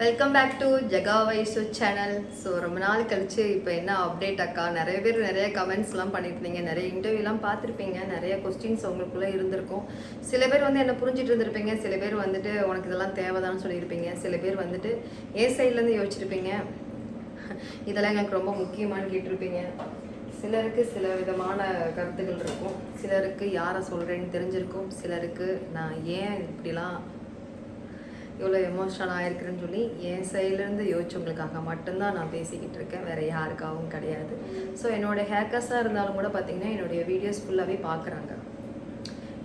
Welcome back to Jega Vaisu channel so ரொம்ப நாள் கழித்து இப்போ என்ன அப்டேட் அக்கா? நிறைய பேர் நிறைய கமெண்ட்ஸ்லாம் பண்ணியிருந்தீங்க நிறைய இன்டர்வியூலாம் பார்த்துருப்பீங்க. நிறைய கொஸ்டின்ஸ் உங்களுக்குள்ளே இருந்திருக்கும். சில பேர் வந்து என்ன புரிஞ்சிட்டு இருந்திருப்பீங்க? சில பேர் வந்துட்டு உனக்கு இதெல்லாம் தேவைதான்னு சொல்லியிருப்பீங்க. சில பேர் வந்துட்டு ஏ சைட்லேருந்து யோசிச்சிருப்பீங்க? இதெல்லாம் எனக்கு ரொம்ப முக்கியமானு கேட்டிருப்பீங்க. சிலருக்கு சில விதமான கருத்துக்கள் இருக்கும். சிலருக்கு யாரை சொல்கிறேன்னு தெரிஞ்சிருக்கும். சிலருக்கு நான் ஏன் இப்படிலாம் இவ்வளோ எமோஷனல் ஆகிருக்குன்னு சொல்லி என் சைட்லேருந்து யோசிச்சவங்களுக்காக மட்டும்தான் நான் பேசிக்கிட்டு இருக்கேன். வேறு யாருக்காகவும் கிடையாது. ஸோ என்னோட ஹேக்கர்ஸாக இருந்தாலும் கூட பார்த்திங்கன்னா என்னுடைய வீடியோஸ் ஃபுல்லாகவே பார்க்குறாங்க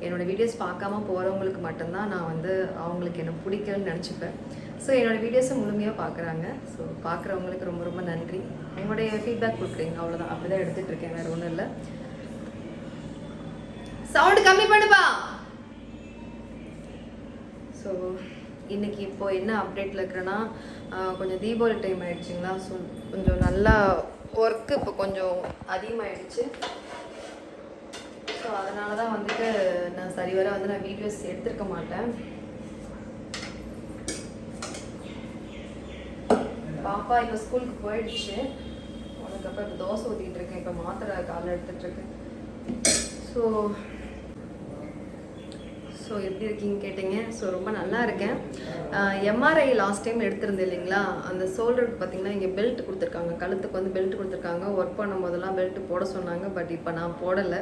என்னோடய வீடியோஸ் பார்க்காம போகிறவங்களுக்கு மட்டும்தான் நான் வந்து அவங்களுக்கு என்ன பிடிக்கலன்னு நினச்சிப்பேன். ஸோ என்னோட வீடியோஸை முழுமையாக பார்க்குறாங்க ஸோ பார்க்குறவங்களுக்கு ரொம்ப ரொம்ப நன்றி. என்னுடைய ஃபீட்பேக் கொடுக்குறீங்க. அவ்வளோதான் அப்படி தான் எடுத்துகிட்டு இருக்கேன். வேறு ஒன்றும் இல்லை. சவுண்டு கம்மி பண்ணுப்பா. ஸோ இன்னைக்கு இப்போ என்ன அப்டேட்டில் இருக்கிறேன்னா கொஞ்சம் தீபாவளி டைம் ஆயிடுச்சுங்களா? ஸோ கொஞ்சம் நல்லா ஒர்க்கு இப்போ கொஞ்சம் அதிகமாகிடுச்சு ஸோ அதனால தான் வந்துட்டு நான் சரிவர வந்து நான் வீடியோஸ் எடுத்திருக்க மாட்டேன். பாப்பா இப்போ ஸ்கூலுக்கு போயிடுச்சு. அதுக்கப்புறம் இப்போ தோசை ஊற்றிட்டு இருக்கேன். இப்போ மாத்திரை காலைல எடுத்துட்டு இருக்கேன் ஸோ ஸோ எப்படி இருக்கீங்க கேட்டீங்க. ஸோ ரொம்ப நல்லா இருக்கேன். எம்ஆர்ஐ லாஸ்ட் டைம் எடுத்திருந்தேன் இல்லைங்களா? அந்த ஷோல்டருக்கு பார்த்தீங்கன்னா இங்கே பெல்ட் கொடுத்துருக்காங்க. கழுத்துக்கு வந்து பெல்ட் கொடுத்துருக்காங்க. ஒர்க் பண்ணும் போதெல்லாம் பெல்ட் போட சொன்னாங்க. பட் இப்போ நான் போடலை.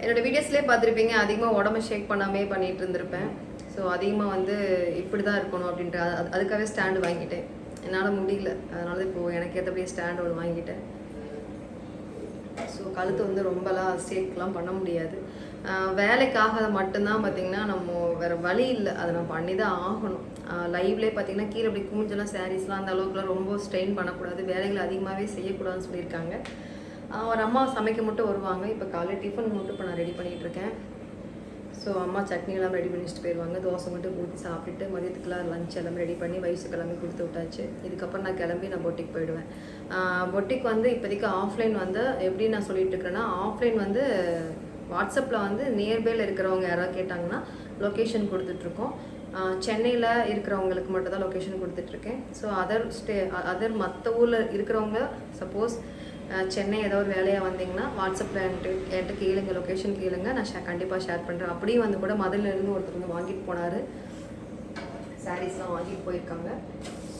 என்னோட வீடியோஸ்லேயே பார்த்துருப்பீங்க. அதிகமாக உடம்ப ஷேக் பண்ணாமே பண்ணிகிட்டு இருந்திருப்பேன். ஸோ அதிகமாக வந்து இப்படி தான் இருக்கணும் அப்படின்ற அது- அதுக்காகவே ஸ்டாண்டு வாங்கிட்டேன். என்னால் முடியல. அதனால தான் இப்போது எனக்கு ஏற்றபடியே ஸ்டாண்ட் ஒன்று வாங்கிட்டேன். ஸோ கழுத்து வந்து ரொம்பலாம் ஸ்டேக்லாம் பண்ண முடியாது. வேலைக்காக மட்டும்தான் பார்த்தீங்கன்னா நம்ம வேறு வழி இல்லை. அதை நம்ம பண்ணி தான் ஆகணும் லைவ்லேயே பார்த்தீங்கன்னா கீழே அப்படி குமிஞ்செல்லாம் சாரீஸ்லாம் அந்த அளவுக்குலாம் ரொம்ப ஸ்ட்ரெயின் பண்ணக்கூடாது. வேலைகள் அதிகமாகவே செய்யக்கூடாதுன்னு சொல்லியிருக்காங்க. ஒரு அம்மா சமைக்க மட்டும் வருவாங்க. இப்போ காலையில் டிஃபன் மட்டும் இப்போ நான் ரெடி பண்ணிகிட்டு இருக்கேன். ஸோ அம்மா சட்னி எல்லாம் ரெடி பண்ணி வச்சுட்டு போயிடுவாங்க தோசை மட்டும் ஊற்றி சாப்பிட்டுட்டு மதியத்துக்குலாம் லஞ்ச் எல்லாமே ரெடி பண்ணி வயசு கிளம்பி கொடுத்து விட்டாச்சு. இதுக்கப்புறம் நான் கிளம்பி நான் பொட்டிக் போயிடுவேன். பொட்டிக் வந்து இப்போதைக்கு ஆஃப்லைன் வந்து எப்படி நான் சொல்லிட்டு இருக்கேன்னா ஆஃப்லைன் வந்து வாட்ஸ்அப்பில் வந்து நியர்பையில் இருக்கிறவங்க யாராவது கேட்டாங்கன்னா லொக்கேஷன் கொடுத்துட்ருக்கோம். சென்னையில் இருக்கிறவங்களுக்கு மட்டும் தான் லொக்கேஷன் கொடுத்துட்ருக்கேன். ஸோ அதர் ஸ்டே அதர் மற்ற ஊரில் இருக்கிறவங்க சப்போஸ் சென்னை ஏதோ ஒரு வேலையாக வந்தீங்கன்னா வாட்ஸ்அப்பில் என்கிட்ட என்கிட்ட கேளுங்க லொக்கேஷன் கேளுங்க. நான் ஷே கண்டிப்பாக ஷேர் பண்ணுறேன் அப்படியே வந்து கூட மதுரிலேருந்து ஒருத்தர் வந்து வாங்கிட்டு போனார். சாரீஸ்லாம் வாங்கிட்டு போயிருக்காங்க.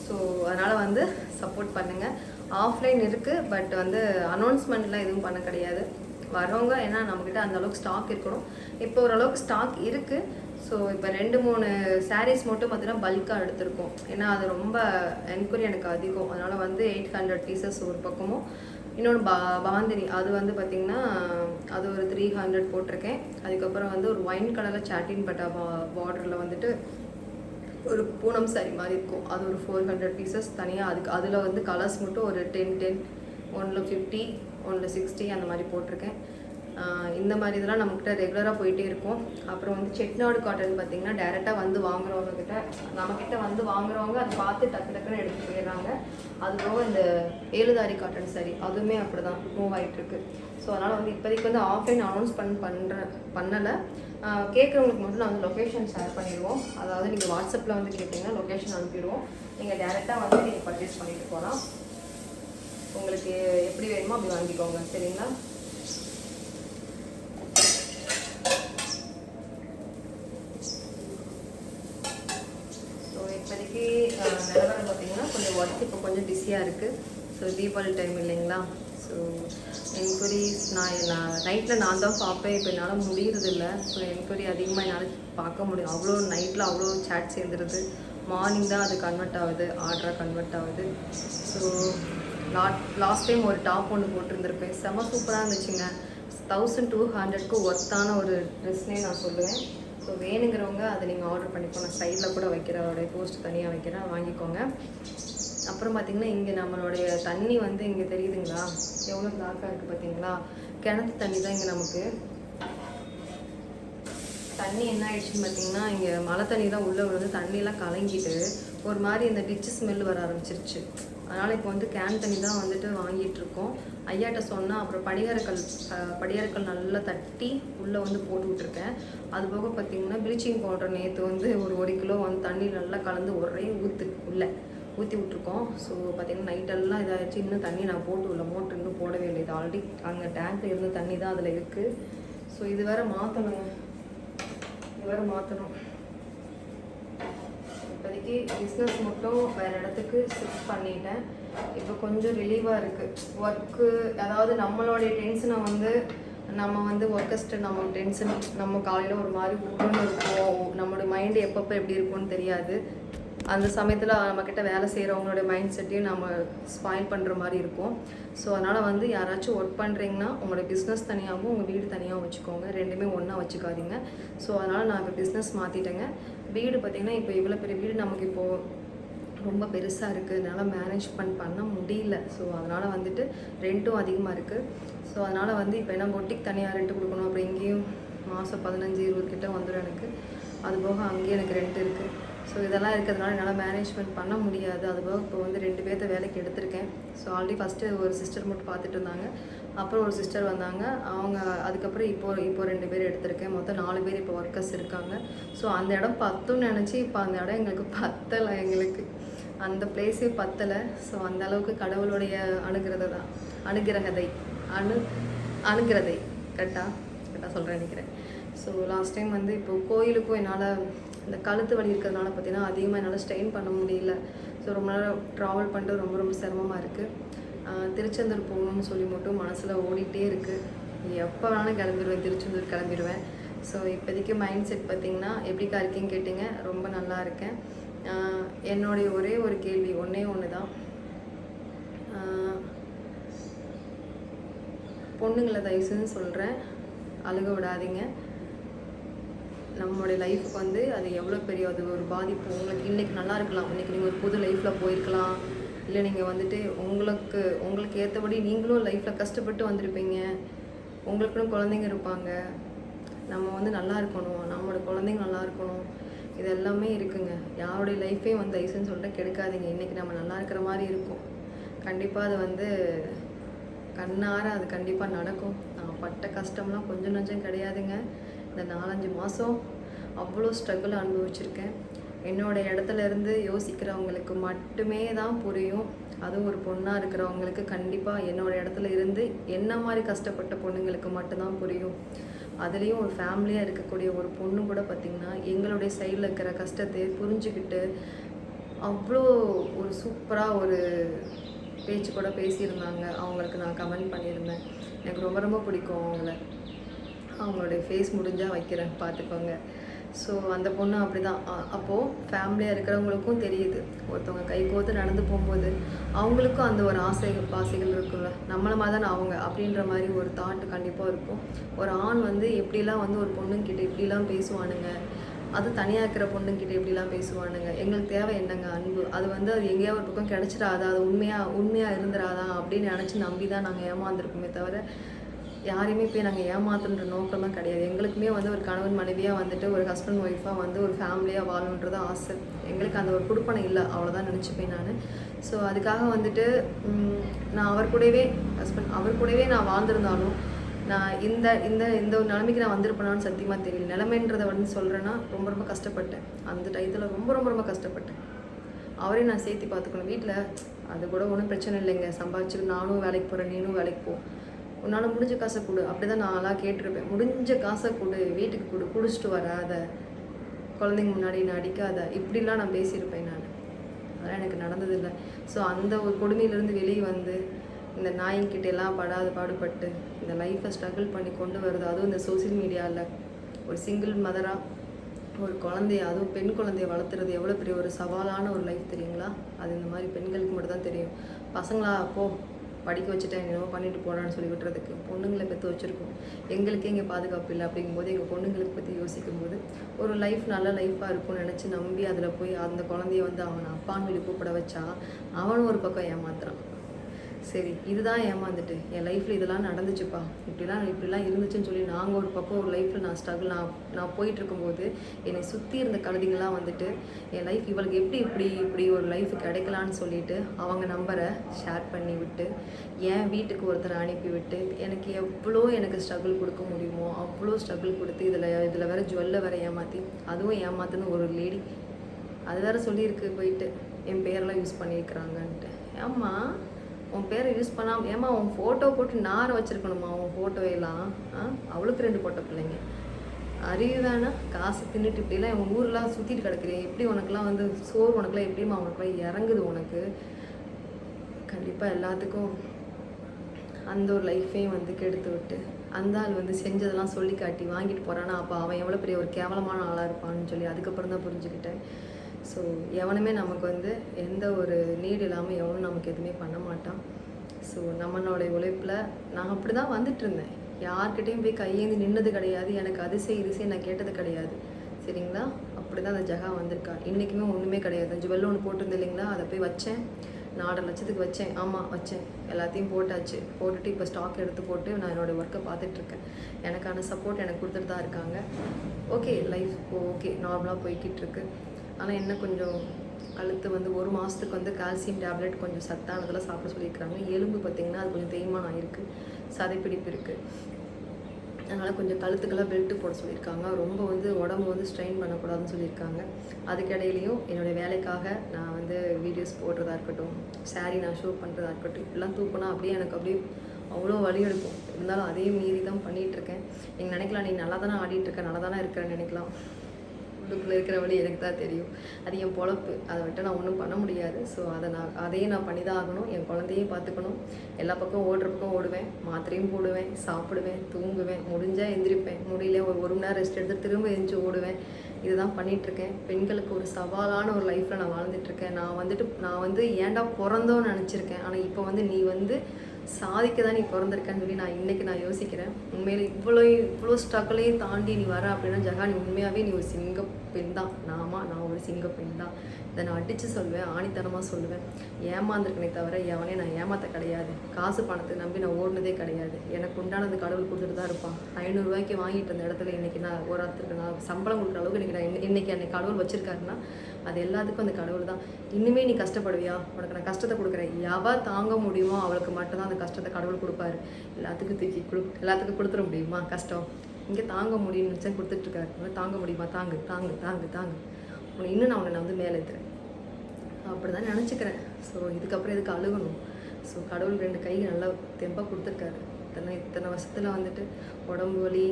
ஸோ அதனால் வந்து சப்போர்ட் பண்ணுங்கள் ஆஃப்லைன் இருக்குது பட் வந்து அனௌன்ஸ்மெண்ட்லாம் எதுவும் பண்ண கிடையாது. வரவங்க ஏன்னா நம்மக்கிட்ட அந்த அளவுக்கு ஸ்டாக் இருக்கணும். இப்போ ஓரளவுக்கு ஸ்டாக் இருக்குது ஸோ இப்போ ரெண்டு மூணு சாரீஸ் மட்டும் பார்த்தீங்கன்னா பல்காக எடுத்திருக்கோம். ஏன்னா அது ரொம்ப என்கொயரி எனக்கு அதிகம். அதனால் வந்து எயிட் ஹண்ட்ரட் பீசஸ் ஒரு பக்கமும். இன்னொன்று பா பாந்தினி. அது வந்து பார்த்திங்கன்னா அது ஒரு த்ரீ ஹண்ட்ரட் போட்டிருக்கேன். அதுக்கப்புறம் வந்து ஒரு ஒயின் கலரில் சாட்டின் பட்டா பா பார்டரில் வந்துட்டு ஒரு பூனம் சாரி மாதிரி இருக்கும். அது ஒரு ஃபோர் ஹண்ட்ரட் பீசஸ் தனியாக அதுக்கு அதில் வந்து கலர்ஸ் மட்டும் ஒரு டென் டென் ஒன்றில் ஃபிஃப்டி ஒன்றில் சிக்ஸ்டி அந்த மாதிரி போட்டிருக்கேன். இந்த மாதிரி இதெல்லாம் நம்மக்கிட்ட ரெகுலராக போயிட்டே இருக்கும். அப்புறம் வந்து செட்நாடு காட்டன் பார்த்திங்கன்னா டேரெக்டாக வந்து வாங்குறவங்கக்கிட்ட நம்மக்கிட்ட வந்து வாங்குறவங்க அதை பார்த்து டக்கு டக்குன்னு எடுத்து போயிடுறாங்க. அது இந்த ஏழுதாரி காட்டன் சரி அதுவுமே அப்படி தான் மூவ் ஆகிட்டுருக்கு ஸோ அதனால் வந்து இப்போதைக்கு வந்து ஆஃப்லைன் அனௌன்ஸ் பண் பண்ணுற பண்ணலை. கேட்குறவங்களுக்கு மட்டும் நான் வந்து லொக்கேஷன் ஷேர் பண்ணிடுவோம். அதாவது நீங்கள் வாட்ஸ்அப்பில் வந்து கேட்டிங்கன்னா லொக்கேஷன் அனுப்பிடுவோம். நீங்கள் டேரெக்டாக வந்து நீங்கள் பர்ச்சேஸ் பண்ணிட்டு போகலாம். உங்களுக்கு எப்படி வேணுமோ அப்படி வாங்கிக்கோங்க. சரிங்களா? ஸோ இப்போதைக்கு நிலவரம் பார்த்தீங்கன்னா கொஞ்சம் ஒர்க் இப்போ கொஞ்சம் பிஸியாக இருக்குது ஸோ தீபாவளி டைம் இல்லைங்களா? ஸோ என்கொயரிஸ் நான் நான் நைட்டில் நான் தான் பார்ப்பேன். இப்போ என்னால் முடியறதில்ல. ஸோ என்கொயரி அதிகமாக என்னால் பார்க்க முடியும். அவ்வளோ நைட்டில் அவ்வளோ சேட் சேர்ந்துருது. மார்னிங் தான் அது கன்வெர்ட் ஆகுது. ஆர்டராக கன்வெர்ட் ஆகுது. ஸோ லாட் லாஸ்ட் டைம் ஒரு டாப் ஒன்று போட்டிருந்திருப்பேன். செம சூப்பராக இருந்துச்சுங்க. தௌசண்ட் டூ ஹண்ட்ரட்க்கு ஒர்த்தான ஒரு ட்ரெஸ்னே நான் சொல்லுவேன். ஸோ வேணுங்கிறவங்க அதை நீங்கள் ஆர்டர் பண்ணிக்கோங்க. சைடில் கூட வைக்கிற அவருடைய போஸ்ட் தனியாக வைக்கிறேன் வாங்கிக்கோங்க. அப்புறம் பார்த்தீங்கன்னா இங்கே நம்மளுடைய தண்ணி வந்து இங்கே தெரியுதுங்களா? எவ்வளோ பிளாக்காக இருக்குது பார்த்தீங்களா கிணத்து தண்ணி தான் இங்கே நமக்கு. தண்ணி என்ன ஆயிடுச்சுன்னு பார்த்தீங்கன்னா இங்கே மழை தண்ணி தான் உள்ளே விழுந்து தண்ணியெல்லாம் கலங்கிட்டு ஒரு மாதிரி இந்த டிச்சு ஸ்மெல் வர ஆரம்பிச்சிருச்சு. அதனால் இப்போ வந்து கேன் தண்ணி தான் வந்துட்டு வாங்கிட்டுருக்கோம் ஐயாட்ட சொன்னால் அப்புறம் படிகாரக்கல் படிகாரக்கல் நல்லா தட்டி உள்ளே வந்து போட்டு விட்ருக்கேன் அது போக பார்த்தீங்கன்னா ப்ளீச்சிங் பவுடர் நேற்று வந்து ஒரு ஒரு கிலோ வந்து தண்ணி நல்லா கலந்து ஒரே ஊற்று உள்ளே ஊற்றி விட்ருக்கோம் ஸோ பார்த்தீங்கன்னா நைட்டெல்லாம் இதாகிடுச்சு இன்னும் தண்ணி நான் போட்டு உள்ள மோட்ரு இன்னும் போடவே இல்லை. இது ஆல்ரெடி அங்கே டேங்க்கில் இருந்த தண்ணி தான் அதில் இருக்குது ஸோ இது வேறு மாற்றணுங்க இது மாற்றணும் இப்போதைக்கு பிஸ்னஸ் மட்டும் வேறு இடத்துக்கு ஷிஃப்ட் பண்ணிட்டேன். இப்போ கொஞ்சம் ரிலீவாக இருக்குது ஒர்க்கு அதாவது நம்மளுடைய டென்ஷனை வந்து நம்ம வந்து ஒர்க்கஸ்ட்டு நம்ம டென்ஷன் நம்ம காலையில் ஒரு மாதிரி உருன்னு இருப்போம் நம்மளோட மைண்டு எப்பப்போ எப்படி இருக்கும்னு தெரியாது. அந்த சமயத்தில் நம்மக்கிட்ட வேலை செய்கிறவங்களோட மைண்ட் செட்டையும் நம்ம ஸ்பாயில் பண்ணுற மாதிரி இருக்கும். ஸோ அதனால் வந்து யாராச்சும் ஒர்க் பண்ணுறீங்கன்னா உங்களோட பிஸ்னஸ் தனியாகவும் உங்கள் வீடு தனியாகவும் வச்சுக்கோங்க. ரெண்டுமே ஒன்றா வச்சுக்காதீங்க. ஸோ அதனால் நான் இப்போ பிஸ்னஸ் மாற்றிட்டேங்க வீடு பார்த்திங்கன்னா இப்போ இவ்வளோ பெரிய வீடு நமக்கு இப்போது ரொம்ப பெருசாக இருக்குது என்னால் மேனேஜ்மெண்ட் பண்ண முடியல. ஸோ அதனால் வந்துட்டு ரெண்ட்டும் அதிகமாக இருக்குது ஸோ அதனால் வந்து இப்போ என்ன பொட்டிக் தனியாக ரெண்ட் கொடுக்கணும்? அப்புறம் இங்கேயும் மாதம் பதினஞ்சு இருபது கிட்டே வந்துடும் எனக்கு. அது போக அங்கேயும் எனக்கு ரெண்ட் இருக்குது ஸோ இதெல்லாம் இருக்கிறதுனால என்னால் மேனேஜ்மெண்ட் பண்ண முடியாது. அது போக இப்போ வந்து ரெண்டு பேர்த்த வேலைக்கு எடுத்திருக்கேன். ஸோ ஆல்ரெடி ஃபஸ்ட்டு ஒரு சிஸ்டர் மட்டும் பார்த்துட்டு இருந்தாங்க. அப்புறம் ஒரு சிஸ்டர் வந்தாங்க. அவங்க அதுக்கப்புறம் இப்போ இப்போ ரெண்டு பேர் எடுத்திருக்கேன். மொத்தம் நாலு பேர் இப்போ ஒர்க்கர்ஸ் இருக்காங்க. ஸோ அந்த இடம் பத்தும்னு நினச்சி இப்போ அந்த இடம் எங்களுக்கு பத்தலை எங்களுக்கு. அந்த பிளேஸே பத்தலை. ஸோ அந்த அளவுக்கு கடவுளுடைய அனுகிரதை தான். அணுகிரகதை அனு அணுகிறதை கரெக்டாக கரெக்டாக சொல்கிறேன் நினைக்கிறேன். ஸோ லாஸ்ட் டைம் வந்து இப்போ கோயிலுக்கும் என்னால் இந்த கழுத்து வலி இருக்கிறதுனால பார்த்தீங்கன்னா அதிகமாக என்னால் ஸ்ட்ரெயின் பண்ண முடியல. ஸோ ரொம்ப நேரம் ட்ராவல் பண்ணிட்டு ரொம்ப ரொம்ப சிரமமாக இருக்குது திருச்செந்தூர் போகணும்னு சொல்லி மட்டும் மனசில் ஓடிட்டே இருக்குது எப்போ வேணாலும் கிளம்பிடுவேன் திருச்செந்தூர் கிளம்பிடுவேன். ஸோ இப்போதைக்கு மைண்ட் செட் பார்த்திங்கன்னா எப்படிக்கா இருக்கீங்க கேட்டிங்க ரொம்ப நல்லா இருக்கேன். என்னுடைய ஒரே ஒரு கேள்வி ஒன்றே ஒன்று தான் பொண்ணுங்களை தயவுசெய்து சொல்கிறேன் அழுக விடாதீங்க. நம்மளுடைய லைஃப்க்கு வந்து அது எவ்வளோ பெரிய அது ஒரு பாதிப்பு. உங்களுக்கு இன்றைக்கி நல்லா இருக்கலாம். இன்றைக்கி நீங்கள் ஒரு புது லைஃப்பில் போயிருக்கலாம். இல்லை நீங்கள் வந்துட்டு உங்களுக்கு உங்களுக்கு ஏற்றபடி நீங்களும் லைஃப்பில் கஷ்டப்பட்டு வந்திருப்பீங்க. உங்களுக்குன்னு குழந்தைங்க இருப்பாங்க. நம்ம வந்து நல்லா இருக்கணும். நம்மளோட குழந்தைங்க நல்லா இருக்கணும். இது எல்லாமே இருக்குங்க. யாருடைய லைஃபே வந்து ஐசன்னு சொல்லிட்டு கெடுக்காதீங்க. இன்றைக்கி நம்ம நல்லா இருக்கிற மாதிரி இருக்கும். கண்டிப்பாக அது வந்து கண்ணார அது கண்டிப்பாக நடக்கும். நான் பட்ட கஷ்டம்லாம் கொஞ்சம் நஞ்சம் கிடையாதுங்க. இந்த நாலஞ்சு மாதம் அவ்வளோ ஸ்ட்ரகிள் அனுபவிச்சிருக்கேன். என்னோட இடத்துல இருந்து யோசிக்கிறவங்களுக்கு மட்டுமே தான் புரியும். அதுவும் ஒரு பொண்ணாக இருக்கிறவங்களுக்கு கண்டிப்பாக என்னோடய இடத்துல இருந்து என்ன மாதிரி கஷ்டப்பட்ட பொண்ணுங்களுக்கு மட்டும்தான் புரியும். அதுலேயும் ஒரு ஃபேமிலியாக இருக்கக்கூடிய ஒரு பொண்ணு கூட பார்த்திங்கன்னா எங்களுடைய சைடில் இருக்கிற கஷ்டத்தை புரிஞ்சுக்கிட்டு அவ்வளோ ஒரு சூப்பராக ஒரு பேச்சு கூட பேசியிருந்தாங்க. அவங்களுக்கு நான் கமெண்ட் பண்ணியிருந்தேன். எனக்கு ரொம்ப ரொம்ப பிடிக்கும் அவங்கள. அவங்களுடைய ஃபேஸ் முடிஞ்சால் வைக்கிறேன் பார்த்துக்கோங்க ஸோ அந்த பொண்ணு அப்படி தான் அப்போது ஃபேமிலியாக இருக்கிறவங்களுக்கும் தெரியுது. ஒருத்தவங்க கை கோத்து நடந்து போகும்போது அவங்களுக்கும் அந்த ஒரு ஆசை ஆசைகள் இருக்குல்ல நம்மள மாதிரி தானே அவங்க அப்படின்ற மாதிரி ஒரு தாட் கண்டிப்பாக இருக்கும். ஒரு ஆண் வந்து எப்படிலாம் வந்து ஒரு பொண்ணுங்கிட்ட இப்படிலாம் பேசுவானுங்க? அது தனியாக இருக்கிற பொண்ணுங்கிட்ட இப்படிலாம் பேசுவானுங்க? எங்களுக்கு தேவை என்னங்க? அன்பு. அது வந்து அது எங்கேயோ ஒரு பக்கம் கிடச்சிடாதா? அது உண்மையாக உண்மையாக இருந்துடாதா? அப்படின்னு நினச்சி நம்பி தான் நாங்கள் ஏமாந்துருக்கோமே தவிர யாரையுமே போய் நாங்கள் ஏமாத்துன்ற நோக்கம்லாம் கிடையாது. எங்களுக்குமே வந்து ஒரு கணவன் மனைவியாக வந்துட்டு ஒரு ஹஸ்பண்ட் ஒய்ஃபாக வந்து ஒரு ஃபேமிலியாக வாழணுன்றது ஆசை. எங்களுக்கு அந்த ஒரு கொடுப்பனை இல்லை. அவ்வளோதான் நினச்சிப்பேன் நான். ஸோ அதுக்காக வந்துட்டு நான் அவர் கூடவே ஹஸ்பண்ட் அவர் கூடவே நான் வாழ்ந்திருந்தாலும் நான் இந்த இந்த இந்த ஒரு நிலைமைக்கு நான் வந்திருப்பேனான்னு சத்தியமாக தெரியல. நிலைமைன்றதை வந்து சொல்கிறேன்னா ரொம்ப ரொம்ப கஷ்டப்பட்டேன். அந்த டயத்தில் ரொம்ப ரொம்ப ரொம்ப கஷ்டப்பட்டேன். அவரையும் நான் சேர்த்து பார்த்துக்கணும். வீட்டில் அது கூட ஒன்றும் பிரச்சனை இல்லைங்க. சம்பாதிச்சுட்டு நானும் வேலைக்கு போகிறேன் நீனும் வேலைக்கு போ. உன்னால் முடிஞ்ச காசை கொடு. அப்படி தான் நான்லாம் கேட்டிருப்பேன். முடிஞ்ச காசை கொடு. வீட்டுக்கு கொடு. குடிச்சிட்டு வராத. குழந்தைங்க முன்னாடி நான் அடிக்காத. இப்படிலாம் நான் பேசியிருப்பேன் நான். அதெல்லாம் எனக்கு நடந்ததில்லை. ஸோ அந்த ஒரு கொடுமையிலேருந்து வெளியே வந்து இந்த நாய்ங்கிட்ட எல்லாம் படாத பாடுபட்டு இந்த லைஃப்பை ஸ்ட்ரகிள் பண்ணி கொண்டு வருது அதுவும் இந்த சோஷியல் மீடியாவில் ஒரு சிங்கிள் மதராக ஒரு குழந்தைய அதுவும் பெண் குழந்தைய வளர்த்துறது எவ்வளோ பெரிய ஒரு சவாலான ஒரு லைஃப் தெரியுங்களா? அது இந்த மாதிரி பெண்களுக்கு மட்டும் தான் தெரியும். பசங்களா போ. படிக்க வச்சுட்டேன் என்னவோ பண்ணிட்டு போனான்னு சொல்லி விட்டுறதுக்கு பொண்ணுங்களை பெற்று வச்சுருக்கோம். எங்களுக்கே இங்கே பாதுகாப்பு இல்லை அப்படிங்கும்போது எங்கள் பொண்ணுங்களுக்கு பற்றி யோசிக்கும் போது ஒரு லைஃப் நல்ல லைஃப்பாக இருக்கும்னு நினச்சி நம்பி அதில் போய் அந்த குழந்தைய வந்து அவனை அப்பான்னு சொல்லி கூப்பிட வச்சா அவனும் ஒரு பக்கம் ஏமாத்துறான். சரி இதுதான் ஏமாந்துட்டு என் லைஃப்பில் இதெல்லாம் நடந்துச்சுப்பா. இப்படிலாம் இப்படிலாம் இருந்துச்சுன்னு சொல்லி நாங்கள் ஒரு பக்கம் ஒரு லைஃப்பில் நான் ஸ்ட்ரகிள் நான் நான் போயிட்டுருக்கும்போது என்னை சுற்றி இருந்த கழுதிங்களாம் வந்துட்டு என் லைஃப் இவளுக்கு எப்படி இப்படி இப்படி ஒரு லைஃப் கிடைக்கலான்னு சொல்லிட்டு அவங்க நம்பரை ஷேர் பண்ணி விட்டு என் வீட்டுக்கு ஒருத்தரை அனுப்பிவிட்டு எனக்கு எவ்வளோ எனக்கு ஸ்ட்ரகிள் கொடுக்க முடியுமோ அவ்வளோ ஸ்ட்ரகிள் கொடுத்து இதில் இதில் வேறு ஜுவல்லை வேற ஏமாற்றி அதுவும் ஏமாத்துன்னு ஒரு லேடி அது வேற சொல்லியிருக்கு போயிட்டு. என் பேரெல்லாம் யூஸ் பண்ணியிருக்கிறாங்கன்ட்டு. ஏம்மா? உன் பேரை யூஸ் பண்ணாம ஏம்மா உன் ஃபோட்டோ போட்டு நார வச்சிருக்கணுமா உன் ஃபோட்டோவையெல்லாம் ஆ? அவளுக்கு ரெண்டு போட்ட பிள்ளைங்க. அறிவு தானே காசு தின்னுட்டு இப்படிலாம் உன் ஊரெலாம் சுற்றிட்டு கிடக்குறேன் எப்படி உனக்குலாம் வந்து சோறு உனக்குலாம் எப்படிம்மா உனக்குலாம் இறங்குது உனக்கு? கண்டிப்பாக எல்லாத்துக்கும் அந்த ஒரு லைஃபையும் வந்து கெடுத்து விட்டு அந்த ஆள் வந்து செஞ்சதெல்லாம் சொல்லி காட்டி வாங்கிட்டு போகிறான்னா அப்போ அவன் எவ்வளோ பெரிய ஒரு கேவலமான ஆளாக இருப்பான்னு சொல்லி அதுக்கப்புறம் தான் புரிஞ்சுக்கிட்டேன். ஸோ எவனுமே நமக்கு வந்து எந்த ஒரு நீடு இல்லாமல் எவனும் நமக்கு எதுவுமே பண்ண மாட்டான். ஸோ நம்மளோடைய உழைப்பில் நான் அப்படி தான் வந்துட்டு இருந்தேன். யார்கிட்டையும் போய் கையேந்தி நின்னது கிடையாது. எனக்கு அது செய் இது செய் நான் கேட்டது கிடையாது. சரிங்களா? அப்படி தான் அந்த ஜகா வந்திருக்கா. இன்றைக்குமே ஒன்றுமே கிடையாது. ஜுவல் ஒன்று போட்டிருந்தேன் இல்லைங்களா? அதை போய் வச்சேன். நாலரை லட்சத்துக்கு வச்சேன். ஆமாம் வச்சேன். எல்லாத்தையும் போட்டாச்சு. போட்டுட்டு இப்போ ஸ்டாக் எடுத்து போட்டு நான் என்னோடய ஒர்க்கை பார்த்துட்ருக்கேன் எனக்கான சப்போர்ட் எனக்கு கொடுத்துட்டு தான் இருக்காங்க ஓகே லைஃப் ஓகே நார்மலாக போய்கிட்டு இருக்கு. ஆனால் என்ன கொஞ்சம் கழுத்து வந்து ஒரு மாதத்துக்கு வந்து கால்சியம் டேப்லெட் கொஞ்சம் சத்தானதெல்லாம் சாப்பிட சொல்லியிருக்காங்க எலும்பு பார்த்திங்கன்னா அது கொஞ்சம் தேய்மானம் ஆகிருக்கு சதைப்பிடிப்பு இருக்குது அதனால் கொஞ்சம் கழுத்துக்கெல்லாம் பெல்ட்டு போட சொல்லியிருக்காங்க. ரொம்ப வந்து உடம்பு வந்து ஸ்ட்ரெயின் பண்ணக்கூடாதுன்னு சொல்லியிருக்காங்க. அதுக்கிடையிலையும் என்னுடைய வேலைக்காக நான் வந்து வீடியோஸ் போடுறதா இருக்கட்டும் saree நான் ஷோ பண்ணுறதா இருக்கட்டும் இப்படிலாம் தூக்கினா அப்படியே எனக்கு அப்படியே அவ்வளோ வலி எடுக்கும். இருந்தாலும் அதையும் மீறி தான் பண்ணிகிட்ருக்கேன் நீங்கள் நினைக்கலாம் நீ நல்லா தானே ஆடிட்டுருக்க நல்லா தானே இருக்கிறேன்னு நினைக்கலாம். உள்ளுக்குள்ளே இருக்கிற வழி எனக்கு தான் தெரியும். அது என் பொழப்பு. அதை விட்டு நான் ஒன்றும் பண்ண முடியாது. ஸோ அதை நான் அதையும் நான் பண்ணி தான் ஆகணும். என் குழந்தையும் பார்த்துக்கணும். எல்லா பக்கம் ஓடுற பக்கம் ஓடுவேன். மாத்திரையும் போடுவேன். சாப்பிடுவேன். தூங்குவேன். முடிஞ்சால் எந்திரிப்பேன். முடியல ஒரு ஒரு மணி நேரம் ரெஸ்ட் எடுத்து திரும்ப எழுந்துச்சு ஓடுவேன். இதுதான் பண்ணிகிட்ருக்கேன் பெண்களுக்கு ஒரு சவாலான ஒரு லைஃப்பில் நான் வாழ்ந்துட்டுருக்கேன். நான் வந்துட்டு நான் வந்து ஏன்டா பிறந்தோன்னு நினச்சிருக்கேன். ஆனால் இப்போ வந்து நீ வந்து சாதிக்க தான் நீ பிறந்திருக்கன்னு சொல்லி நான் இன்றைக்கி நான் யோசிக்கிறேன். உண்மையில் இவ்வளோ இவ்வளோ ஸ்ட்ரகிளையும் தாண்டி நீ வர அப்படின்னா ஜகா நீ உண்மையாகவே நீ ஒரு சிங்க பெண் தான். நாமா நான் ஒரு சிங்க பெண் தான். இதை நான் அடித்து சொல்லுவேன் ஆணித்தனமாக சொல்லுவேன். ஏமாந்துருக்கனே தவிர எவனே நான் ஏமாத்த கிடையாது. காசு பணத்தை நம்பி நான் ஓடினதே கிடையாது. எனக்கு உண்டானது கடவுள் கொடுத்துட்டு தான் இருப்பான். ஐநூறுரூவாய்க்கு வாங்கிட்டு அந்த இடத்துல இன்னைக்கு நான் ஒரு இடத்துக்கு நான் சம்பளம் கொடுக்குற அளவுக்கு இன்னைக்கு நான் இன்றைக்கி இன்னைக்கு என்னை கடவுள் வச்சுருக்காருன்னா அது எல்லாத்துக்கும் அந்த கடவுள் தான். இன்னுமே நீ கஷ்டப்படுவியா? உனக்கு நான் கஷ்டத்தை கொடுக்குறேன். எவ தாங்க முடியுமோ அவளுக்கு மட்டும்தான் அந்த கஷ்டத்தை கடவுள் கொடுப்பாரு. எல்லாத்துக்கும் தூக்கி கொடு எல்லாத்துக்கும் கொடுத்துட முடியுமா? கஷ்டம். இங்கே தாங்க முடியும்னு நினச்சா கொடுத்துட்ருக்காரு தாங்க முடியுமா? தாங்கு தாங்கு தாங்கு தாங்கு. உன்னை இன்னும் நான் உன்னை நான் வந்து மேலே ஏற்றுறேன் அப்படி தான் நினச்சிக்கிறேன். ஸோ இதுக்கப்புறம் எதுக்கு அழுகணும்? ஸோ கடவுள் ரெண்டு கை நல்லா தெம்பாக கொடுத்துருக்காரு. இத்தனை இத்தனை வருஷத்தில் வந்துட்டு உடம்பு வலி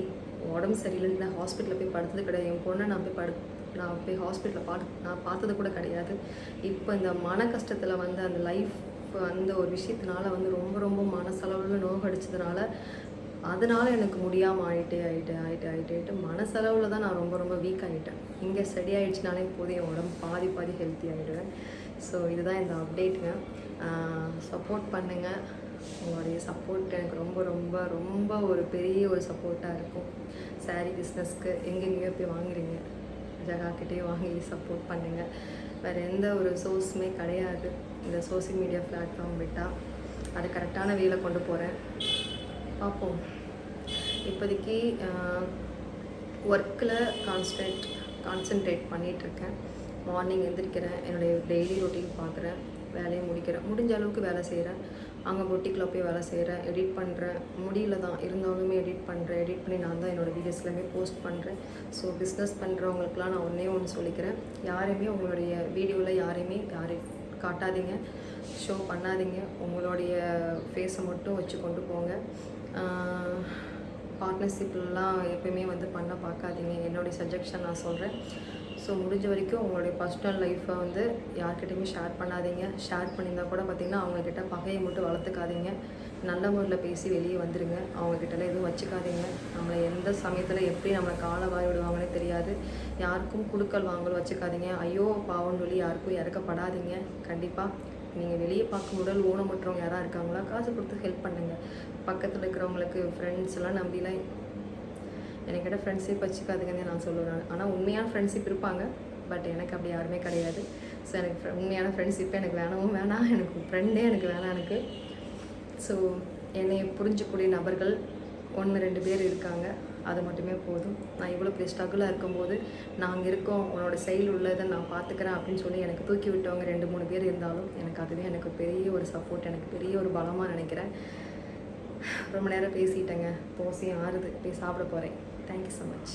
உடம்பு சரியில்லைன்னு நான் ஹாஸ்பிட்டலில் போய் படுத்தது கிடையாது. என் பொண்ணை நான் போய் படு நான் போய் ஹாஸ்பிட்டலில் பார்த்து நான் பார்த்தது கூட கிடையாது. இப்போ இந்த மன கஷ்டத்தில் வந்து அந்த லைஃப் அந்த ஒரு விஷயத்தினால வந்து ரொம்ப ரொம்ப மனசளவில் நோகடிச்சதுனால அதனால் எனக்கு முடியாமல் ஆகிட்டே ஆகிட்டு ஆகிட்டு ஆயிட்டு ஆகிட்டு மனசளவில் தான் நான் ரொம்ப ரொம்ப வீக் ஆகிட்டேன் இங்கே ஸ்டடி ஆகிடுச்சினாலே போதும் என் உடம்பு பாதி பாதி ஹெல்த்தி ஆகிடுவேன் ஸோ இதுதான் இந்த அப்டேட்டுங்க சப்போர்ட் பண்ணுங்கள் உங்களுடைய சப்போர்ட் எனக்கு ரொம்ப ரொம்ப ரொம்ப ஒரு பெரிய ஒரு சப்போர்ட்டாக இருக்கும். saree பிஸ்னஸ்க்கு எங்கெங்கேயோ போய் வாங்குறீங்க. ஜகாக்கிட்டே வாங்கி சப்போர்ட் பண்ணுங்கள் வேறு எந்த ஒரு சோர்ஸுமே கிடையாது. இந்த சோசியல் மீடியா பிளாட்ஃபார்ம் விட்டால் அது கரெக்டான வேலை கொண்டு போகிறேன் பார்ப்போம். இப்போதைக்கு ஒர்க்கில் கான்ஸ்டன்ட் கான்சென்ட்ரேட் பண்ணிகிட்ருக்கேன் மார்னிங் எழுந்திரிக்கிறேன் என்னுடைய டெய்லி ரொட்டீன் பார்க்குறேன் வேலையை முடிக்கிறேன். முடிஞ்ச அளவுக்கு வேலை செய்கிறேன். அங்கே பொட்டிக்கில் போய் வேலை செய்கிறேன் எடிட் பண்ணுறேன் முடியல தான் இருந்தாலுமே எடிட் பண்ணுறேன் எடிட் பண்ணி நான் தான் என்னோடய வீடியோஸ் எல்லாமே போஸ்ட் பண்ணுறேன் ஸோ பிஸ்னஸ் பண்ணுறவங்களுக்குலாம் நான் ஒன்றே ஒன்று சொல்லிக்கிறேன். யாரையுமே உங்களுடைய வீடியோவில் யாரையுமே யாரையும் காட்டாதீங்க. ஷோ பண்ணாதீங்க. உங்களுடைய ஃபேஸை மட்டும் வச்சு கொண்டு போங்க. பார்ட்னர்ஷிப்லாம் எப்பயுமே வந்து பண்ண பார்க்காதீங்க. என்னுடைய சஜஷன் நான் சொல்கிறேன் ஸோ முடிஞ்ச வரைக்கும் உங்களுடைய பர்சனல் லைஃப்பை வந்து யார்கிட்டையுமே ஷேர் பண்ணாதீங்க. ஷேர் பண்ணியிருந்தா கூட பார்த்தீங்கன்னா அவங்கக்கிட்ட பகையை மட்டும் வளர்த்துக்காதீங்க. நல்ல முறையில் பேசி வெளியே வந்துடுங்க அவங்கக்கிட்டலாம் எதுவும் வச்சுக்காதீங்க. நம்மளை எந்த சமயத்தில் எப்படி நம்மளை காலை வாய் விடுவாங்கன்னே தெரியாது. யாருக்கும் குடுக்கல் வாங்கலும் வச்சுக்காதீங்க. ஐயோ பாவம் சொல்லி யாருக்கும் இறக்கப்படாதீங்க. கண்டிப்பாக நீங்கள் வெளியே பார்க்கும் உடல் ஊனமுற்றவங்க யாராக இருக்காங்களா காசு கொடுத்து ஹெல்ப் பண்ணுங்கள் பக்கத்தில் இருக்கிறவங்களுக்கு ஃப்ரெண்ட்ஸ் எல்லாம் நம்பிலாம் என்கிட்ட ஃப்ரெண்ட்ஷிப் வச்சுக்காதுங்கன்னு நான் சொல்லுவேன். ஆனால் உண்மையான ஃப்ரெண்ட்ஷிப் இருப்பாங்க. பட் எனக்கு அப்படி யாருமே கிடையாது. ஸோ எனக்கு உண்மையான ஃப்ரெண்ட்ஷிப்பே எனக்கு வேணவும் வேணாம். எனக்கு ஃப்ரெண்டே எனக்கு வேணாம் எனக்கு. ஸோ என்னை புரிஞ்சக்கூடிய நபர்கள் ஒன்று ரெண்டு பேர் இருக்காங்க. அது மட்டுமே போதும். நான் இவ்வளோ பெரிய ஸ்ட்ரகிளாக இருக்கும்போது நாங்கள் இருக்கோம் உன்னோட செயல் உள்ளதை நான் பார்த்துக்கிறேன் அப்படின்னு சொல்லி எனக்கு தூக்கி விட்டவங்க ரெண்டு மூணு பேர் இருந்தாலும் எனக்கு அதுவே எனக்கு பெரிய ஒரு சப்போர்ட் எனக்கு பெரிய ஒரு பலமாக நினைக்கிறேன். ரொம்ப நேரம் பேசிட்டேங்க. தோசையும் ஆறுது. போய் சாப்பிட போகிறேன் தேங்க்யூ ஸோ மச்